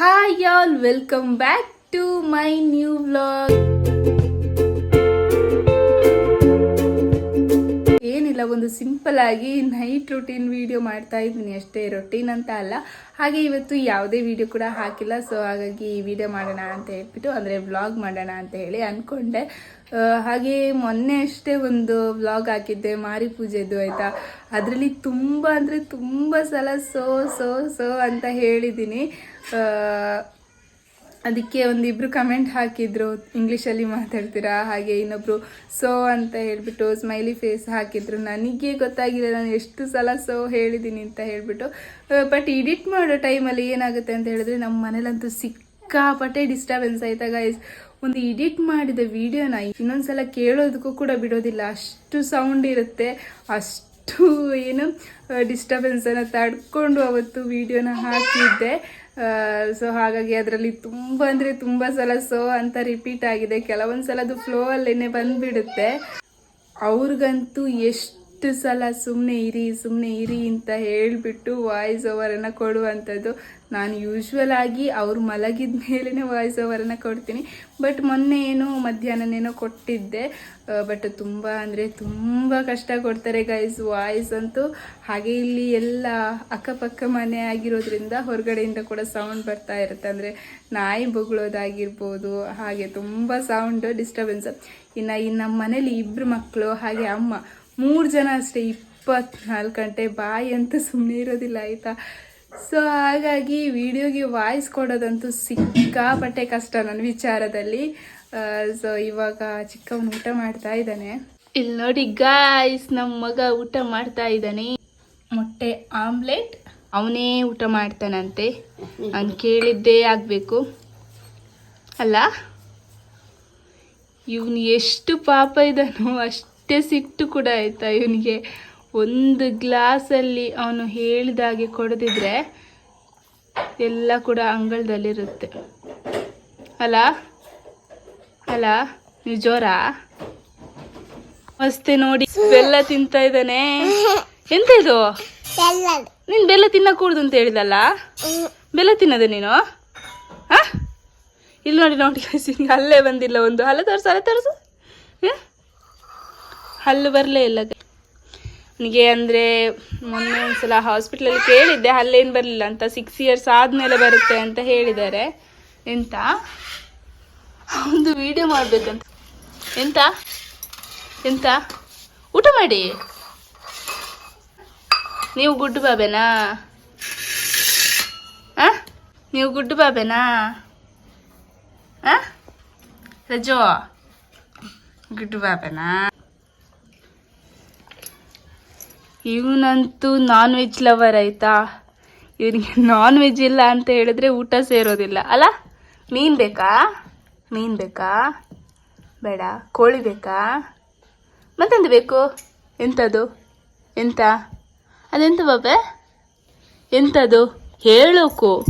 Hi all welcome back to my new vlog ಏನಿಲ್ಲ, ಒಂದು simple ಆಗಿ ನೈಟ್ ರುಟೀನ್ ವಿಡಿಯೋ ಮಾಡ್ತಾ ಇದ್ದೀನಿ. ಅಷ್ಟೇ ರೊಟೀನ್ ಅಂತ ಅಲ್ಲ. ಹಾಗೆ ಇವತ್ತು ಯಾವುದೇ ವಿಡಿಯೋ ಕೂಡ ಹಾಕಿಲ್ಲ. ಸೊ ಹಾಗಾಗಿ ಈ ವಿಡಿಯೋ ಮಾಡೋಣ ಅಂತ ಹೇಳ್ಬಿಟ್ಟು, ಅಂದರೆ ವ್ಲಾಗ್ ಮಾಡೋಣ ಅಂತ ಹೇಳಿ ಅಂದ್ಕೊಂಡೆ. ಹಾಗೆ ಮೊನ್ನೆ ಅಷ್ಟೇ ಒಂದು ವ್ಲಾಗ್ ಹಾಕಿದ್ದೆ, ಮಾರಿ ಪೂಜೆದು, ಆಯಿತಾ? ಅದರಲ್ಲಿ ತುಂಬ ಅಂದರೆ ತುಂಬ ಸಲ ಸೋ ಸೋ ಸೋ ಅಂತ ಹೇಳಿದ್ದೀನಿ. ಅದಕ್ಕೆ ಒಂದಿಬ್ಬರು ಕಮೆಂಟ್ ಹಾಕಿದ್ರು. ಇಂಗ್ಲೀಷಲ್ಲಿ ಮಾತಾಡ್ತೀರಾ? ಹಾಗೆ ಇನ್ನೊಬ್ರು ಸೋ ಅಂತ ಹೇಳಿಬಿಟ್ಟು ಸ್ಮೈಲಿ ಫೇಸ್ ಹಾಕಿದ್ರು. ನನಗೆ ಗೊತ್ತಾಗಿಲ್ಲ ನಾನು ಎಷ್ಟು ಸಲ ಸೋ ಹೇಳಿದ್ದೀನಿ ಅಂತ ಹೇಳ್ಬಿಟ್ಟು. ಬಟ್ ಎಡಿಟ್ ಮಾಡೋ ಟೈಮಲ್ಲಿ ಏನಾಗುತ್ತೆ ಅಂತ ಹೇಳಿದ್ರೆ ನಮ್ಮ ಮನೇಲಂತೂ ಸಿಕ್ಕಾಪಟ್ಟೆ ಡಿಸ್ಟರ್ಬೆನ್ಸ್ ಆಯ್ತಾ ಗೈಸ್ ಒಂದು ಎಡಿಟ್ ಮಾಡಿದ ವಿಡಿಯೋನ ಇನ್ನೊಂದ್ಸಲ ಕೇಳೋದಕ್ಕೂ ಕೂಡ ಬಿಡೋದಿಲ್ಲ. ಅಷ್ಟು ಸೌಂಡ್ ಇರುತ್ತೆ. ಅಷ್ಟು ಏನು ಡಿಸ್ಟರ್ಬೆನ್ಸನ್ನು ತಡ್ಕೊಂಡು ಅವತ್ತು ವಿಡಿಯೋನ ಹಾಕಿದ್ದೆ. ಸೊ ಹಾಗಾಗಿ ಅದರಲ್ಲಿ ತುಂಬ ಅಂದರೆ ತುಂಬ ಸಲ ಸೋ ಅಂತ ರಿಪೀಟ್ ಆಗಿದೆ. ಕೆಲವೊಂದು ಸಲ ಅದು ಫ್ಲೋ ಅಲ್ಲೇನೆ ಬಂದ್ಬಿಡುತ್ತೆ. ಅವ್ರಿಗಂತೂ ಎಷ್ಟು ಸಲ. ಸುಮ್ಮನೆ ಇರಿ ಸುಮ್ಮನೆ ಇರಿ ಅಂತ ಹೇಳಿಬಿಟ್ಟು ವಾಯ್ಸ್ ಓವರನ್ನು ಕೊಡುವಂಥದ್ದು. ನಾನು ಯೂಶ್ವಲ್ ಆಗಿ ಅವ್ರು ಮಲಗಿದ ಮೇಲೇ ವಾಯ್ಸ್ ಓವರನ್ನು ಕೊಡ್ತೀನಿ. ಬಟ್ ಮೊನ್ನೆ ಏನು ಮಧ್ಯಾಹ್ನನೇನೋ ಕೊಟ್ಟಿದ್ದೆ. ಬಟ್ ತುಂಬ ಅಂದರೆ ತುಂಬ ಕಷ್ಟ ಕೊಡ್ತಾರೆ ಗೈಸ್ ವಾಯ್ಸ್ ಅಂತೂ. ಹಾಗೆ ಇಲ್ಲಿ ಎಲ್ಲ ಅಕ್ಕಪಕ್ಕ ಮನೆ ಆಗಿರೋದ್ರಿಂದ ಹೊರಗಡೆಯಿಂದ ಕೂಡ ಸೌಂಡ್ ಬರ್ತಾ ಇರುತ್ತೆ. ಅಂದರೆ ನಾಯಿ ಬೊಗಳೋದಾಗಿರ್ಬೋದು, ಹಾಗೆ ತುಂಬ ಸೌಂಡ್ ಡಿಸ್ಟರ್ಬೆನ್ಸ್ ಇನ್ನು ಈ ನಮ್ಮ ಮನೇಲಿ ಇಬ್ಬರು ಮಕ್ಕಳು ಹಾಗೆ ಅಮ್ಮ. ಮೂರು ಜನ ಅಷ್ಟೇ ಇಪ್ಪತ್ನಾಲ್ಕು ಗಂಟೆ ಬಾಯಿ ಅಂತೂ ಸುಮ್ಮನೆ ಇರೋದಿಲ್ಲ ಆಯಿತಾ? ಸೊ ಹಾಗಾಗಿ ವಿಡಿಯೋಗೆ ವಾಯ್ಸ್ ಕೊಡೋದಂತೂ ಸಿಕ್ಕಾಪಟ್ಟೆ ಕಷ್ಟ ನನ್ನ ವಿಚಾರದಲ್ಲಿ. ಸೊ ಇವಾಗ ಚಿಕ್ಕವನು ಊಟ ಮಾಡ್ತಾ ಇದ್ದಾನೆ. ಇಲ್ಲಿ ನೋಡಿ ಗಾಯ್ಸ್ ನಮ್ಮ ಮಗ ಊಟ ಮಾಡ್ತಾ ಇದ್ದಾನೆ. ಮೊಟ್ಟೆ ಆಮ್ಲೆಟ್. ಅವನೇ ಊಟ ಮಾಡ್ತಾನಂತೆ. ನಾನು ಕೇಳಿದ್ದೇ ಆಗಬೇಕು. ಅಲ್ಲ? ಇವನು ಎಷ್ಟು ಪಾಪ ಇದ್ದಾನೋ ಅಷ್ಟೇ ಸಿಟ್ಟು ಕೂಡ ಆಯ್ತಾ ಇವನಿಗೆ? ಒಂದು ಗ್ಲಾಸಲ್ಲಿ ಅವನು ಹೇಳಿದಾಗೆ ಕೊಡದಿದ್ರೆ ಎಲ್ಲ ಕೂಡ ಅಂಗಳದಲ್ಲಿರುತ್ತೆ. ಅಲ್ಲ? ಅಲ್ಲ? ನೀವು ಜೋರ? ಮಸ್ತೆ ನೋಡಿ ಬೆಲ್ಲ ತಿಂತಾ ಇದ್ದಾನೆ. ಎಂತ ಇದು? ನೀನು ಬೆಲ್ಲ ತಿನ್ನಕೂಡ್ದು ಅಂತ ಹೇಳಿದಲ್ಲ? ಬೆಲ್ಲ ತಿನ್ನೋದೆ ನೀನು? ಹಾ? ಇಲ್ಲಿ ನೋಡಿ ನೋಡಿ ಅಲ್ಲೇ ಹಿಂಗೆ ಬಂದಿಲ್ಲ ಒಂದು. ಅಲ್ಲ ತೋರಿಸು ಅಲ್ಲ ತೋರಿಸು. ಹ? ಹಲ್ಲು ಬರಲೇ ಇಲ್ಲ ನನಗೆ ಅಂದರೆ ಮೊನ್ನೆ ಒಂದ್ಸಲ ಹಾಸ್ಪಿಟ್ಲಲ್ಲಿ ಕೇಳಿದ್ದೆ, ಹಲ್ಲೇನು ಬರಲಿಲ್ಲ ಅಂತ ಸಿಕ್ಸ್ ಇಯರ್ಸ್ ಆದಮೇಲೆ ಬರುತ್ತೆ ಅಂತ ಹೇಳಿದ್ದಾರೆ. ಎಂತ? ಒಂದು ವಿಡಿಯೋ ಮಾಡಬೇಕಂತ. ಎಂತ? ಎಂತ? ಊಟ ಮಾಡಿ. ನೀವು ಗುಡ್ಡು ಬಾಬೆನಾ? ಆ? ನೀವು ಗುಡ್ಡು ಬಾಬೆನಾ? ಆ? ರಜೋ? ಗುಡ್ಡು ಬಾಬೆನಾ? ಇವನಂತೂ ನಾನ್ ವೆಜ್ ಲವರ್ ಆಯ್ತಾ? ಇವನಿಗೆ ನಾನ್ ವೆಜ್ ಇಲ್ಲ ಅಂತ ಹೇಳಿದ್ರೆ ಊಟ ಸೇರೋದಿಲ್ಲ. ಅಲ್ಲ ಮೀನು ಬೇಕಾ? ಮೀನು ಬೇಕಾ? ಬೇಡ. ಕೋಳಿ ಬೇಕಾ? ಮತ್ತೆಂತ ಬೇಕು? ಎಂಥದ್ದು ಎಂತ? ಅದೆಂತ ಬಾಬೆ ಎಂಥದ್ದು ಹೇಳೋಕು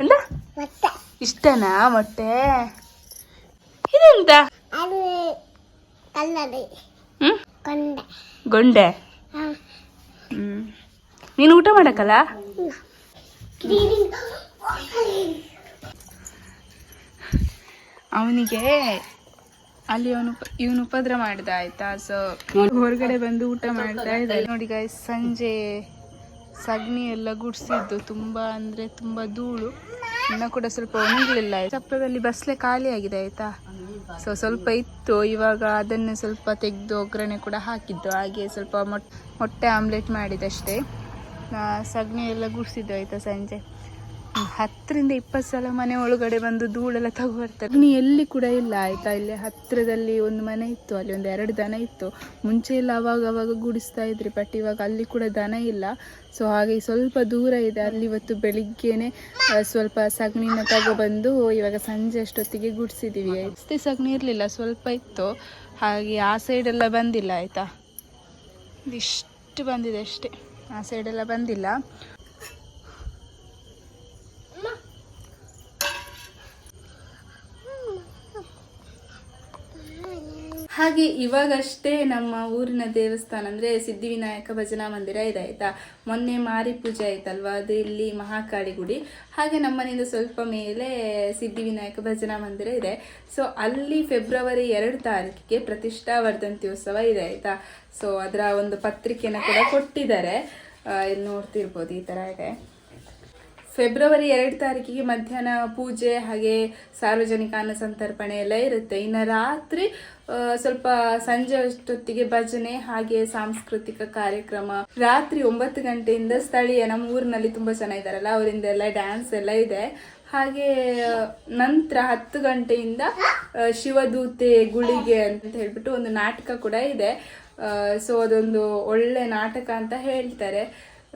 ಎಂತ? ಇಷ್ಟನಾ ಮೊಟ್ಟೆ? ಇದೆಂತ? ಹ್ಮ್? ಗೊಂಡೆ. ಹ್ಮ್. ನೀನು ಊಟ ಮಾಡಕ್ಕಲ್ಲ? ಅವನಿಗೆ ಅಲ್ಲಿ ಅವನು ಇವನು ಉಪದ್ರ ಮಾಡ್ದ ಆಯ್ತಾ? ಸೊ ಹೊರಗಡೆ ಬಂದು ಊಟ ಮಾಡ್ತಾ ಇದ್ದಾರೆ ನೋಡಿ ಗಾಯ್ಸ್ ಸಂಜೆ ಸಗಣಿ ಎಲ್ಲ ಗುಡಿಸಿದ್ದು. ತುಂಬಾ ಅಂದ್ರೆ ತುಂಬಾ ಧೂಳು. ಇನ್ನ ಕೂಡ ಸ್ವಲ್ಪ ಒಣಗಲಿಲ್ಲ ಚಪ್ಪದಲ್ಲಿ ಬಸ್ಲೆ ಖಾಲಿಯಾಗಿದೆ ಆಯಿತಾ? ಸೊ ಸ್ವಲ್ಪ ಇತ್ತು. ಇವಾಗ ಅದನ್ನು ಸ್ವಲ್ಪ ತೆಗೆದು ಒಗ್ಗರಣೆ ಕೂಡ ಹಾಕಿದ್ದು. ಹಾಗೆ ಸ್ವಲ್ಪ ಮೊಟ್, ಮೊಟ್ಟೆ ಆಮ್ಲೆಟ್ ಮಾಡಿದಷ್ಟೇ. ಸಗಣಿ ಎಲ್ಲ ಗುಡಿಸಿದ್ದು, ಆಯ್ತಾ, ಸಂಜೆ? ಹತ್ತರಿಂದ ಇಪ್ಪತ್ತು ಸಲ ಮನೆ ಒಳಗಡೆ ಬಂದು ಧೂಳೆಲ್ಲ ತಗೊಬರ್ತಾರೆ ಇನ್ನು ಎಲ್ಲಿ ಕೂಡ ಇಲ್ಲ, ಆಯ್ತಾ? ಇಲ್ಲಿ ಹತ್ತಿರದಲ್ಲಿ ಒಂದು ಮನೆ ಇತ್ತು, ಅಲ್ಲಿ ಒಂದು ಎರಡು ದನ ಇತ್ತು. ಮುಂಚೆ ಎಲ್ಲ ಅವಾಗ ಅವಾಗ ಗುಡಿಸ್ತಾ ಇದ್ರಿ ಬಟ್ ಇವಾಗ ಅಲ್ಲಿ ಕೂಡ ದನ ಇಲ್ಲ. ಸೊ ಹಾಗೆ ಸ್ವಲ್ಪ ದೂರ ಇದೆ. ಅಲ್ಲಿ ಇವತ್ತು ಬೆಳಿಗ್ಗೆನೆ ಸ್ವಲ್ಪ ಸಗಣಿನ ತಗೊಬಂದು ಇವಾಗ ಸಂಜೆ ಅಷ್ಟೊತ್ತಿಗೆ ಗುಡಿಸಿದ್ದೀವಿ ಅಷ್ಟೇ ಸಗಣಿ ಇರಲಿಲ್ಲ, ಸ್ವಲ್ಪ ಇತ್ತು. ಹಾಗೆ ಆ ಸೈಡೆಲ್ಲ ಬಂದಿಲ್ಲ, ಆಯ್ತಾ? ಇದಿಷ್ಟು ಬಂದಿದೆ ಅಷ್ಟೇ. ಆ ಸೈಡೆಲ್ಲ ಬಂದಿಲ್ಲ. ಹಾಗೆ ಇವಾಗಷ್ಟೇ ನಮ್ಮ ಊರಿನ ದೇವಸ್ಥಾನ ಅಂದರೆ ಸಿದ್ಧಿವಿನಾಯಕ ಭಜನಾ ಮಂದಿರ ಇದೆ, ಆಯಿತಾ? ಮೊನ್ನೆ ಮಾರಿ ಪೂಜೆ ಆಯ್ತಲ್ವಾ? ಅದು ಇಲ್ಲಿ ಮಹಾಕಾಳಿ ಗುಡಿ ಹಾಗೆ ನಮ್ಮನೆಯಿಂದ ಸ್ವಲ್ಪ ಮೇಲೆ ಸಿದ್ಧಿವಿನಾಯಕ ಭಜನಾ ಮಂದಿರ ಇದೆ. ಸೊ ಅಲ್ಲಿ ಫೆಬ್ರವರಿ ಎರಡು ತಾರೀಕಿಗೆ ಪ್ರತಿಷ್ಠಾ ವರ್ಧಂತ್ಯೋತ್ಸವ ಇದೆ, ಆಯಿತಾ? ಸೊ ಅದರ ಒಂದು ಪತ್ರಿಕೆನ ಕೂಡ ಕೊಟ್ಟಿದ್ದಾರೆ. ಇಲ್ಲಿ ನೋಡ್ತಿರ್ಬೋದು ಈ ಥರ ಇದೆ. ಫೆಬ್ರವರಿ ಎರಡು ತಾರೀಕಿಗೆ ಮಧ್ಯಾಹ್ನ ಪೂಜೆ ಹಾಗೆ ಸಾರ್ವಜನಿಕ ಅನ್ನ ಸಂತರ್ಪಣೆ ಎಲ್ಲ ಇರುತ್ತೆ. ಇನ್ನು ರಾತ್ರಿ ಸ್ವಲ್ಪ ಸಂಜೆ ಅಷ್ಟೊತ್ತಿಗೆ ಭಜನೆ ಹಾಗೆ ಸಾಂಸ್ಕೃತಿಕ ಕಾರ್ಯಕ್ರಮ. ರಾತ್ರಿ ಒಂಬತ್ತು ಗಂಟೆಯಿಂದ ಸ್ಥಳೀಯ ನಮ್ಮ ಊರಿನಲ್ಲಿ ತುಂಬ ಜನ ಇದ್ದಾರಲ್ಲ ಅವರಿಂದ ಎಲ್ಲ ಡ್ಯಾನ್ಸ್ ಎಲ್ಲ ಇದೆ. ಹಾಗೆ ನಂತರ ಹತ್ತು ಗಂಟೆಯಿಂದ ಶಿವದೂತೆ ಗುಳಿಗೆ ಅಂತ ಹೇಳ್ಬಿಟ್ಟು ಒಂದು ನಾಟಕ ಕೂಡ ಇದೆ. ಸೊ ಅದೊಂದು ಒಳ್ಳೆ ನಾಟಕ ಅಂತ ಹೇಳ್ತಾರೆ.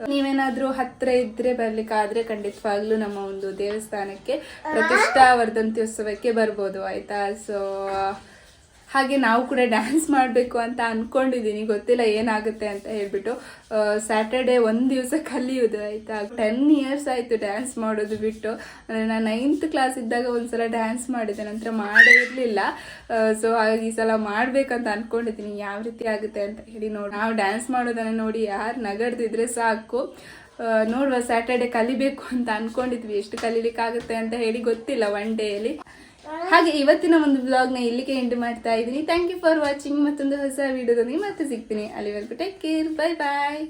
ನೀವೇನಾದ್ರೂ ಹತ್ರ ಇದ್ರೆ ಬರ್ಲಿಕ್ಕಾದ್ರೆ ಖಂಡಿತವಾಗ್ಲೂ ನಮ್ಮ ಒಂದು ದೇವಸ್ಥಾನಕ್ಕೆ ಪ್ರತಿಷ್ಠಾ ವರ್ಧಂತ್ಯೋತ್ಸವಕ್ಕೆ ಬರ್ಬೋದು ಆಯ್ತಾ? ಸೊ ಹಾಗೆ ನಾವು ಕೂಡ ಡ್ಯಾನ್ಸ್ ಮಾಡಬೇಕು ಅಂತ ಅನ್ಕೊಂಡಿದ್ದೀನಿ ಗೊತ್ತಿಲ್ಲ ಏನಾಗುತ್ತೆ ಅಂತ ಹೇಳ್ಬಿಟ್ಟು ಸ್ಯಾಟರ್ಡೆ ಒಂದು ದಿವಸ ಕಲಿಯೋದು ಆಯಿತಾ? ಟೆನ್ ಇಯರ್ಸ್ ಆಯಿತು ಡ್ಯಾನ್ಸ್ ಮಾಡೋದು ಬಿಟ್ಟು. ಅಂದರೆ ನಾನು ನೈನ್ತ್ ಕ್ಲಾಸ್ ಇದ್ದಾಗ ಒಂದ್ಸಲ ಡ್ಯಾನ್ಸ್ ಮಾಡಿದ್ದೆ ನಂತರ ಮಾಡೇ ಇರಲಿಲ್ಲ. ಸೊ ಹಾಗಾಗಿ ಈ ಸಲ ಮಾಡಬೇಕಂತ ಅಂದ್ಕೊಂಡಿದ್ದೀನಿ ಯಾವ ರೀತಿ ಆಗುತ್ತೆ ಅಂತ ಹೇಳಿ ನೋಡಿ, ನಾವು ಡ್ಯಾನ್ಸ್ ಮಾಡೋದನ್ನು ನೋಡಿ ಯಾರು ನಗಡ್ದಿದ್ರೆ ಸಾಕು. ನೋಡುವ ಸ್ಯಾಟರ್ಡೆ ಕಲಿಬೇಕು ಅಂತ ಅಂದ್ಕೊಂಡಿದ್ವಿ ಎಷ್ಟು ಕಲಿಲಿಕ್ಕಾಗುತ್ತೆ ಅಂತ ಹೇಳಿ ಗೊತ್ತಿಲ್ಲ ಒನ್ ಡೇಯಲ್ಲಿ ಹಾಗೆ ಇವತ್ತಿನ ಒಂದು ಬ್ಲಾಗ್ನ ಇಲ್ಲಿಗೆ ಎಂಡ್ ಮಾಡ್ತಾ ಇದ್ದೀನಿ. ಥ್ಯಾಂಕ್ ಯು ಫಾರ್ ವಾಚಿಂಗ್ ಮತ್ತೊಂದು ಹೊಸ ವಿಡಿಯೋದಲ್ಲಿ ಮತ್ತೆ ಸಿಗ್ತೀನಿ. ಅಲ್ಲಿವರೆಗೂ ಟೇಕ್ ಕೇರ್ ಬೈ ಬಾಯ್